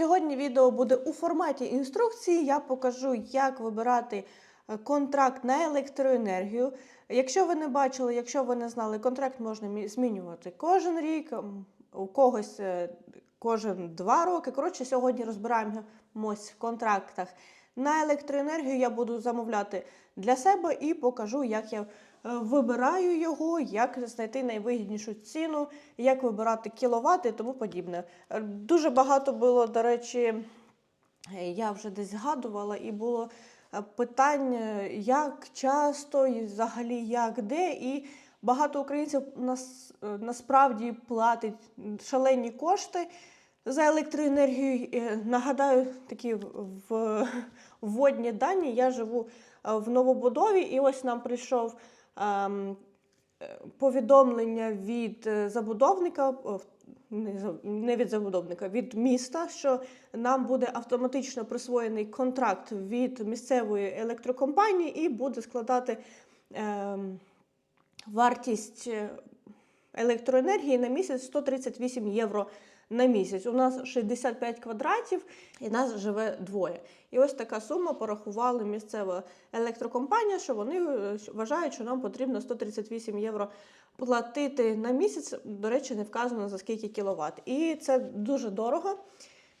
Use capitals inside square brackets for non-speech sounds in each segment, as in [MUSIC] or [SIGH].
Сьогодні відео буде у форматі інструкції. Я покажу, як вибирати е, контракт на електроенергію. Якщо ви не бачили, якщо ви не знали, контракт можна змінювати кожен рік, у когось е, кожен два роки. Коротше, сьогодні розбираємось в контрактах на електроенергію. Я буду замовляти для себе і покажу, як я вибираю його, як знайти найвигіднішу ціну, як вибирати кіловати і тому подібне. Е, Дуже багато було, до речі, е, я вже десь згадувала, і було е, питань, е, як часто, і взагалі як де. І багато українців нас, е, насправді платить шалені кошти за електроенергію. Е, Нагадаю, такі [LAUGHS] вводні дані. Я живу е, в новобудові, і ось нам прийшов. Ем, е, Повідомлення від е, забудовника, не від забудовника, від міста, що нам буде автоматично присвоєний контракт від місцевої електрокомпанії і буде складати ем, вартість е, електроенергії на місяць 138 євро на місяць. У нас 65 квадратів і нас живе двоє. І ось така сума порахувала місцева електрокомпанія, що вони е, вважають, що нам потрібно 138 євро платити на місяць. До речі, не вказано за скільки кіловат. І це дуже дорого.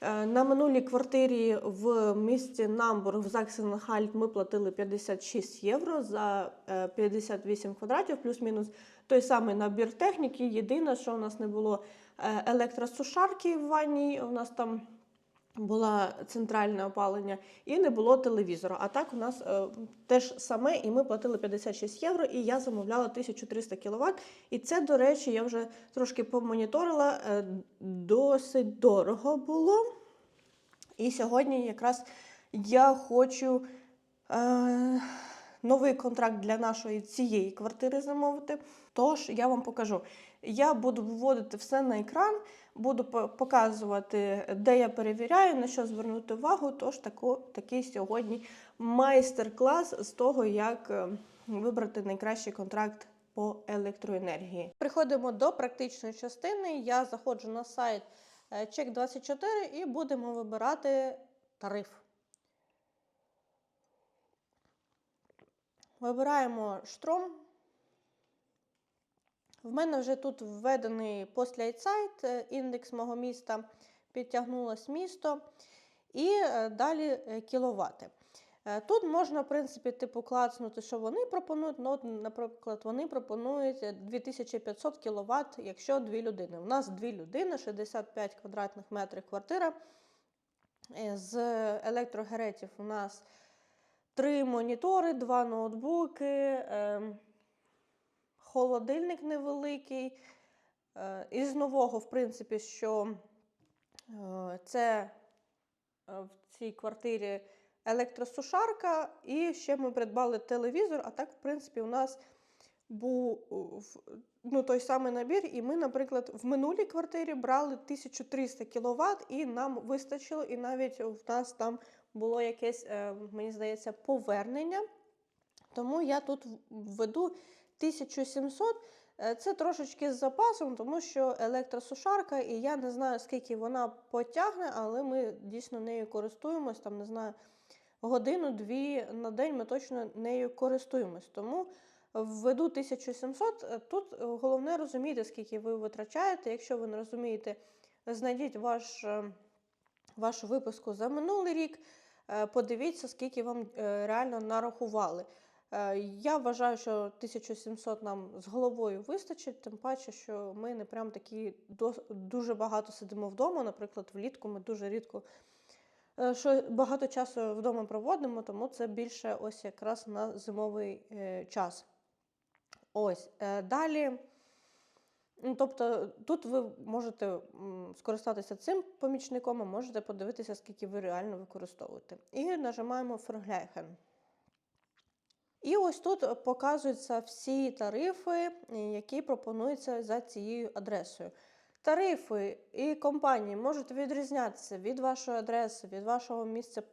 Е, На минулій квартирі в місті Намбург в Заксенхальт ми платили 56 євро за е, 58 квадратів, плюс-мінус той самий набір техніки. Єдине, що у нас не було е, електросушарки в ванні, у нас там була центральне опалення, і не було телевізора. А так у нас е, теж саме, і ми платили 56 євро, і я замовляла 1300 кВт. І це, до речі, я вже трошки помоніторила, е, досить дорого було. І сьогодні якраз я хочу е, новий контракт для нашої цієї квартири замовити. Тож я вам покажу. Я буду виводити все на екран, буду показувати, де я перевіряю, на що звернути увагу. Тож тако, такий сьогодні майстер-клас з того, як е, вибрати найкращий контракт по електроенергії. Приходимо до практичної частини. Я заходжу на сайт е, Check24 і будемо вибирати тариф. Вибираємо штром. В мене вже тут введений сайт, індекс мого міста, підтягнулось місто і е, далі е, кіловати. Е, Тут можна, в принципі, типу, клацнути, що вони пропонують. Ну, наприклад, вони пропонують е, 2500 кВт, якщо дві людини. У нас дві людини, 65 квадратних метрів квартира. Е, З електрогеретів у нас три монітори, два ноутбуки, ем, холодильник невеликий. Е, Із нового, в принципі, що е, це е, в цій квартирі електросушарка, і ще ми придбали телевізор, а так, в принципі, у нас був е, ну, той самий набір, і ми, наприклад, в минулій квартирі брали 1300 кВт, і нам вистачило, і навіть в нас там було якесь, е, мені здається, повернення. Тому я тут введу 1700. Е, Це трошечки з запасом, тому що електросушарка, і я не знаю, скільки вона потягне, але ми дійсно нею користуємось. Там не знаю, годину-дві на день ми точно нею користуємось. Тому введу 1700. Е, Тут е, головне розуміти, скільки ви витрачаєте. Якщо ви не розумієте, знайдіть ваш, е, вашу виписку за минулий рік. Подивіться, скільки вам реально нарахували. Я вважаю, що 1700 нам з головою вистачить, тим паче, що ми не прям такі дуже багато сидимо вдома. Наприклад, влітку ми дуже рідко що багато часу вдома проводимо, тому це більше ось якраз на зимовий час. Ось е, далі. Ну, тобто тут ви можете скористатися цим помічником, а можете подивитися, скільки ви реально використовуєте. І нажимаємо Vergleichen. І ось тут показуються всі тарифи, які пропонуються за цією адресою. Тарифи і компанії можуть відрізнятися від вашої адреси, від вашого місця е,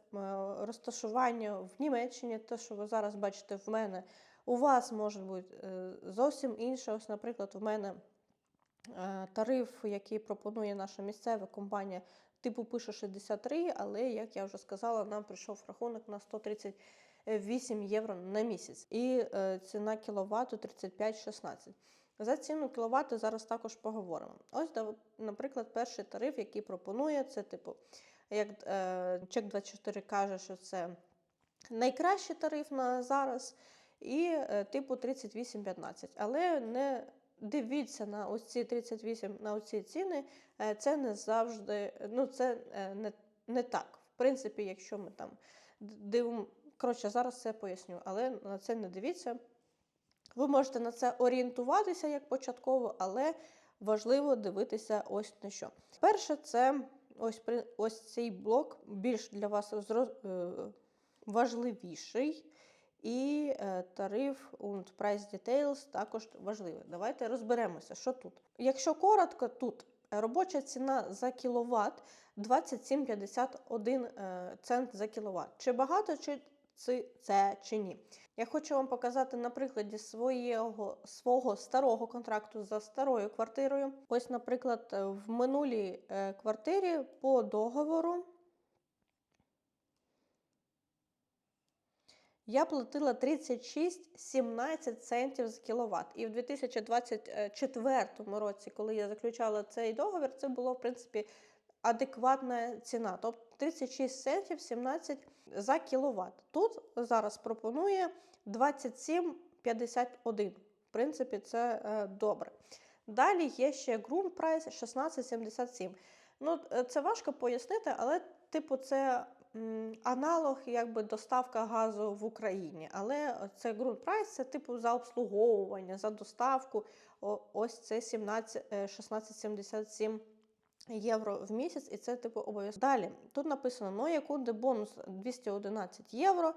розташування в Німеччині, те, що ви зараз бачите в мене. У вас може бути е, зовсім інше. Ось, наприклад, у мене е, тариф, який пропонує наша місцева компанія типу пише 63, але, як я вже сказала, нам прийшов рахунок на 138 євро на місяць. І е, ціна кіловату 35,16. За ціну кіловату зараз також поговоримо. Ось, наприклад, перший тариф, який пропонує, це типу, як е, чек 24 каже, що це найкращий тариф на зараз, і е, типу 38,15. Але не дивіться на ось ці 38 на оці ціни, е, це не завжди, ну це е, не, не так. В принципі, якщо ми там дивимо, коротше, зараз це поясню, але на це не дивіться. Ви можете на це орієнтуватися як початково, але важливо дивитися ось на що. Перше, це ось, при- ось цей блок більш для вас е, важливіший. І е, тариф und Price Details також важливий. Давайте розберемося, що тут. Якщо коротко, тут робоча ціна за кіловат 27,51 е, цент за кіловат. Чи багато чи це, чи ні? Я хочу вам показати на прикладі свого, свого старого контракту за старою квартирою. Ось, наприклад, в минулій е, квартирі по договору я платила 36,17 центів за кіловат. І в 2024 році, коли я заключала цей договір, це було, в принципі, адекватна ціна. Тобто 36 центів 17 за кіловат. Тут зараз пропонує 27,51. В принципі, це е, добре. Далі є ще ґрунт прайс 16,77. Ну, е, це важко пояснити, але, типу, це аналог якби доставка газу в Україні. Але це ґрунт прайс, це типу за обслуговування, за доставку. Ось це 17, е, 16,77 євро в місяць, і це типу обов'язково. Далі тут написано «Neue Kunde бонус 211 євро.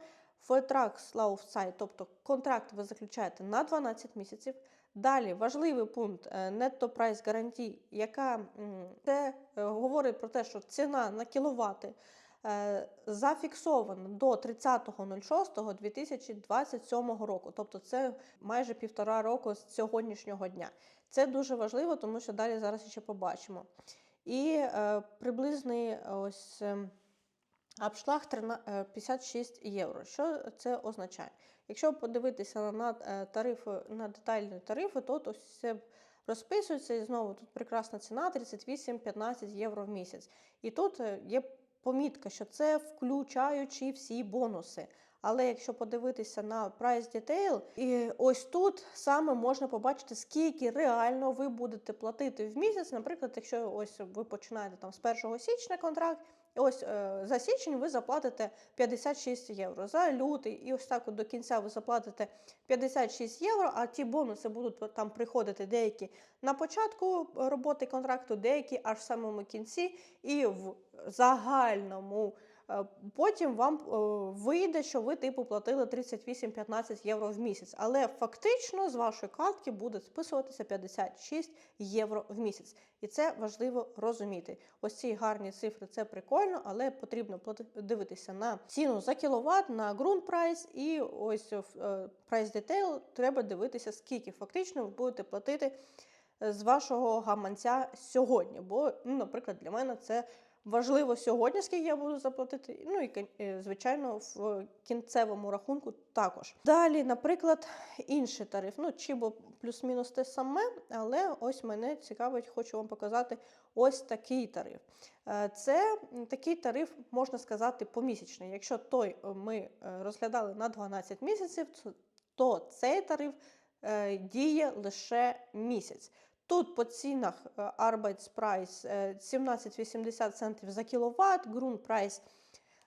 Vertrag Laufzeit, тобто контракт ви заключаєте на 12 місяців. Далі важливий пункт netto price гарантій, яка це е, говорить про те, що ціна на кіловати е, зафіксована до 30.06.2027 року. Тобто це майже півтора року з сьогоднішнього дня. Це дуже важливо, тому що далі зараз ще побачимо. І е, приблизний ось. е, Абшлаг 13 е, 56 євро. Що це означає? Якщо подивитися на тарифи, на детальні тарифи, то ось все розписується і знову тут прекрасна ціна 38-15 євро в місяць. І тут є помітка, що це включаючи всі бонуси. Але якщо подивитися на Price Detail, і ось тут саме можна побачити, скільки реально ви будете платити в місяць. Наприклад, якщо ось ви починаєте там з 1 січня контракт, ось е, за січень ви заплатите 56 євро. За лютий, і ось так от до кінця ви заплатите 56 євро, а ті бонуси будуть там приходити деякі на початку роботи контракту, деякі аж в самому кінці, і в загальному. Е, Потім вам е, вийде, що ви типу платили 38-15 євро в місяць, але фактично з вашої картки буде списуватися 56 євро в місяць. І це важливо розуміти. Ось ці гарні цифри це прикольно, але потрібно дивитися на ціну за кіловат, на ґрунт прайс і ось в е, прайс детейл треба дивитися, скільки фактично ви будете платити з вашого гаманця сьогодні. Бо, ну, наприклад, для мене це важливо сьогодні, скільки я буду заплатити. Ну і е, звичайно, в кінцевому рахунку також. Далі, наприклад, інший тариф. Ну, Чібо плюс-мінус те саме, але ось мене цікавить, хочу вам показати ось такий тариф. Е, Це такий тариф, можна сказати, помісячний. Якщо той е, ми розглядали на 12 місяців, то- цей тариф діє лише місяць. Тут по цінах е, Arbeitspreis е, 17,80 центів за кіловат, Grundpreis,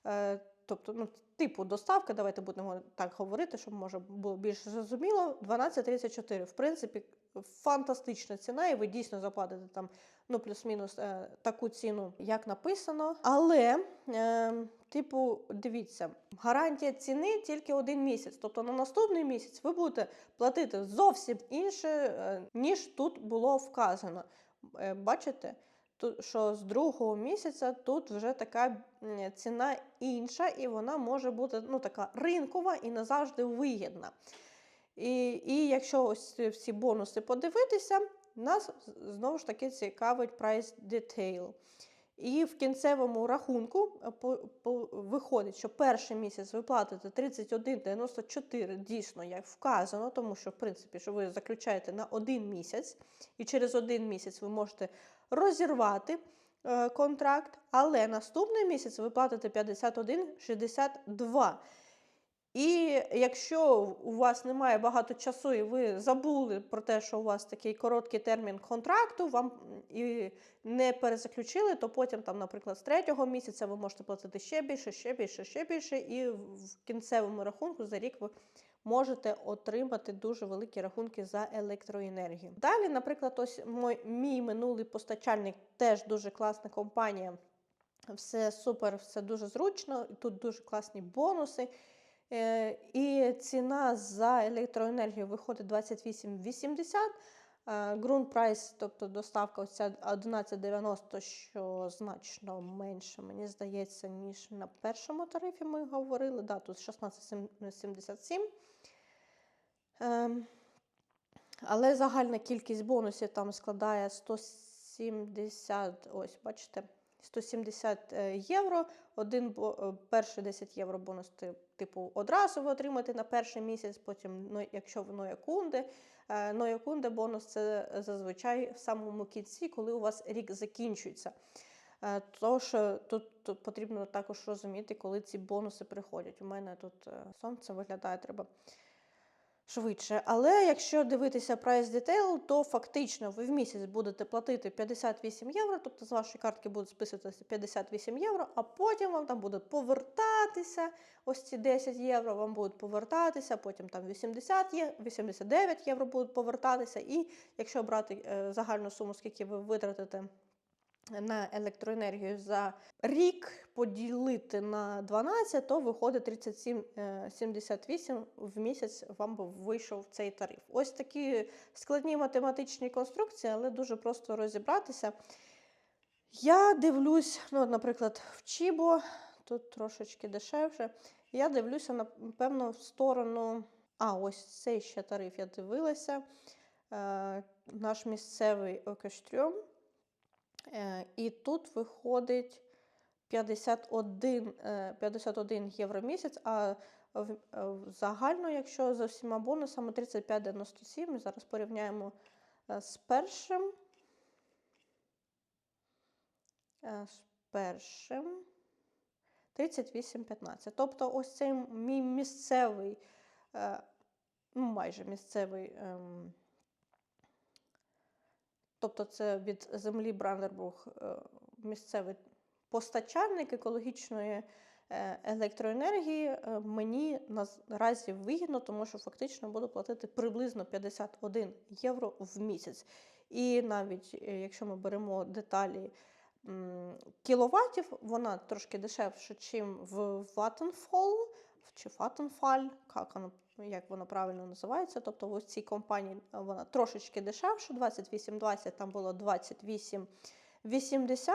е, тобто ну, типу доставка, давайте будемо так говорити, щоб може було більш зрозуміло, 12,34. В принципі, фантастична ціна, і ви дійсно заплатите там ну, плюс-мінус е, таку ціну, як написано. Але, е, типу, дивіться, гарантія ціни тільки один місяць. Тобто на наступний місяць ви будете платити зовсім інше, е, ніж тут було вказано. Е, Бачите? Що з другого місяця тут вже така ціна інша, і вона може бути ну, така ринкова і не завжди вигідна. І, і якщо ось всі бонуси подивитися, нас знову ж таки цікавить price detail. І в кінцевому рахунку е, по, по, виходить, що перший місяць ви платите 31,94, дійсно, як вказано, тому що, в принципі, що ви заключаєте на один місяць, і через один місяць ви можете розірвати е, контракт, але наступний місяць ви платите 51,62. І якщо у вас немає багато часу, і ви забули про те, що у вас такий короткий термін контракту, вам і не перезаключили, то потім, там, наприклад, з третього місяця ви можете платити ще більше, ще більше, ще більше, і в кінцевому рахунку за рік ви можете отримати дуже великі рахунки за електроенергію. Далі, наприклад, ось мой, мій минулий постачальник теж дуже класна компанія. Все супер, все дуже зручно, тут дуже класні бонуси. Е, І ціна за електроенергію виходить 28,80. Ґрунт прайс, тобто доставка оця 11,90, що значно менше, мені здається, ніж на першому тарифі ми говорили. Да, тут 16,77. Ем, Але загальна кількість бонусів там складає 170, ось, бачите, 170 е, євро. Один е, перший 10 євро бонус типу одразу ви отримаєте на перший місяць, потім, якщо ви Ноякунде. Ноякунде бонус це зазвичай в самому кінці, коли у вас рік закінчується. Е, Тож е, тут, потрібно також розуміти, коли ці бонуси приходять. У мене тут е, сонце виглядає треба швидше. Але якщо дивитися Price Detail, то фактично ви в місяць будете платити 58 євро, тобто з вашої картки будуть списуватися 58 євро, а потім вам там будуть повертатися ось ці 10 євро, вам будуть повертатися, потім там 80 є, 89 євро будуть повертатися. І якщо брати е, загальну суму, скільки ви витратите на електроенергію за рік поділити на 12, то виходить 37,78 в місяць вам би вийшов цей тариф. Ось такі складні математичні конструкції, але дуже просто розібратися. Я дивлюсь, ну, наприклад, в Чібо, тут трошечки дешевше. Я дивлюся, напевно, в сторону. А, ось цей ще тариф я дивилася. Е, наш місцевий Окештрьом. Е, І тут виходить 51, е, 51 євро місяць, а в, е, загально, якщо за всіма бонусами 35,97. Зараз порівняємо е, з першим. Е, З першим 38,15. Тобто, ось цей мій місцевий, е, ну, майже місцевий. Тобто це від землі Брандербург е, місцевий постачальник екологічної е, електроенергії е, мені наразі вигідно, тому що фактично буду платити приблизно 51 євро в місяць. І навіть якщо ми беремо деталі кіловатів, вона трошки дешевша, ніж в Vattenfall чи Vattenfall, як воно як воно правильно називається. Тобто в цій компанії вона трошечки дешевша, 28,20, там було 28,80,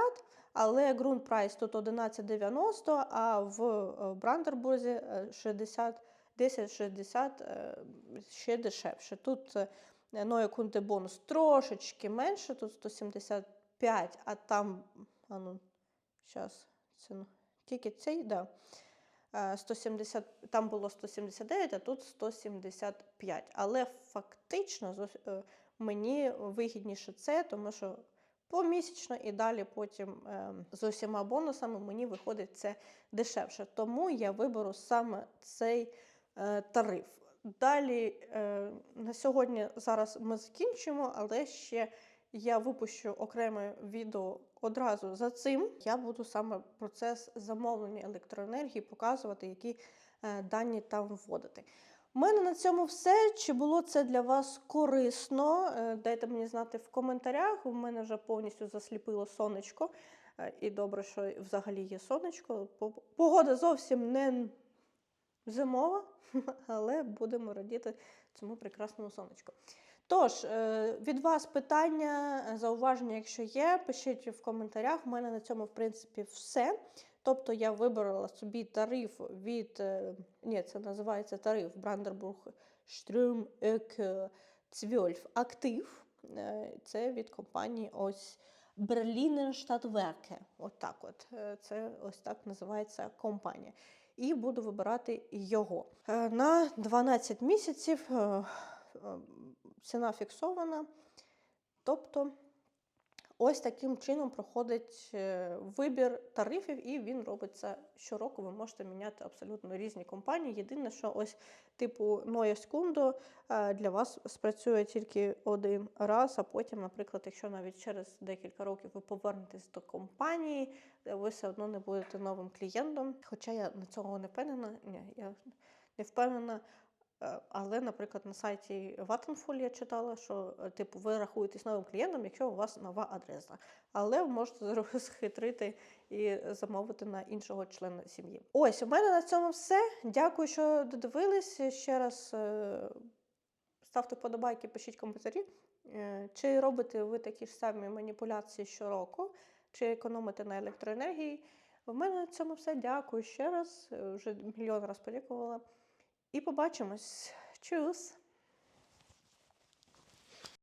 але ґрунт прайс тут 11,90, а в е, Брандербурзі е, 60, 10,60 е, ще дешевше. Тут Ноя бонус трошечки менше, тут 175, а там, а ну, зараз, це ну, тільки цей, да. Е, 170, там було 179, а тут 175. Але фактично е, мені вигідніше це, тому що помісячно і далі потім е, з усіма бонусами мені виходить це дешевше. Тому я виберу саме цей е, тариф. Далі е, на сьогодні зараз ми закінчимо, але ще я випущу окреме відео одразу за цим. Я буду саме процес замовлення електроенергії показувати, які е, дані там вводити. У мене на цьому все. Чи було це для вас корисно? Е, Дайте мені знати в коментарях. У мене вже повністю засліпило сонечко. Е, І добре, що взагалі є сонечко. Погода зовсім не зимова, [LAUGHS] але будемо радіти цьому прекрасному сонечку. Тож, е, від вас питання, е, зауваження, якщо є, пишіть в коментарях. У мене на цьому, в принципі, все. Тобто я вибрала собі тариф від. е, Ні, це називається тариф Брандербург Стрюм Ек 12 Актив. Це від компанії ось Berliner. От так от. Це ось так називається компанія. І буду вибирати його. На 12 місяців ціна фіксована. Тобто ось таким чином проходить е, вибір тарифів, і він робиться щороку. Ви можете міняти абсолютно різні компанії. Єдине, що ось типу Noise Kundo е, для вас спрацює тільки один раз, а потім, наприклад, якщо навіть через декілька років ви повернетесь до компанії, е, ви все одно не будете новим клієнтом. Хоча я на цього не впевнена. Ні, я не впевнена. Е, Але, наприклад, на сайті Vattenfall я читала, що е, типу ви рахуєтесь новим клієнтом, якщо у вас нова адреса. Але ви можете [LAUGHS] схитрити і замовити на іншого члена сім'ї. Ось у мене на цьому все. Дякую, що додивились. Ще раз е, ставте вподобайки, пишіть коментарі. Чи робите ви такі ж самі маніпуляції щороку, чи економите на електроенергії? У мене на цьому все. Дякую ще раз. Вже мільйон раз подякувала. І побачимось. Чус!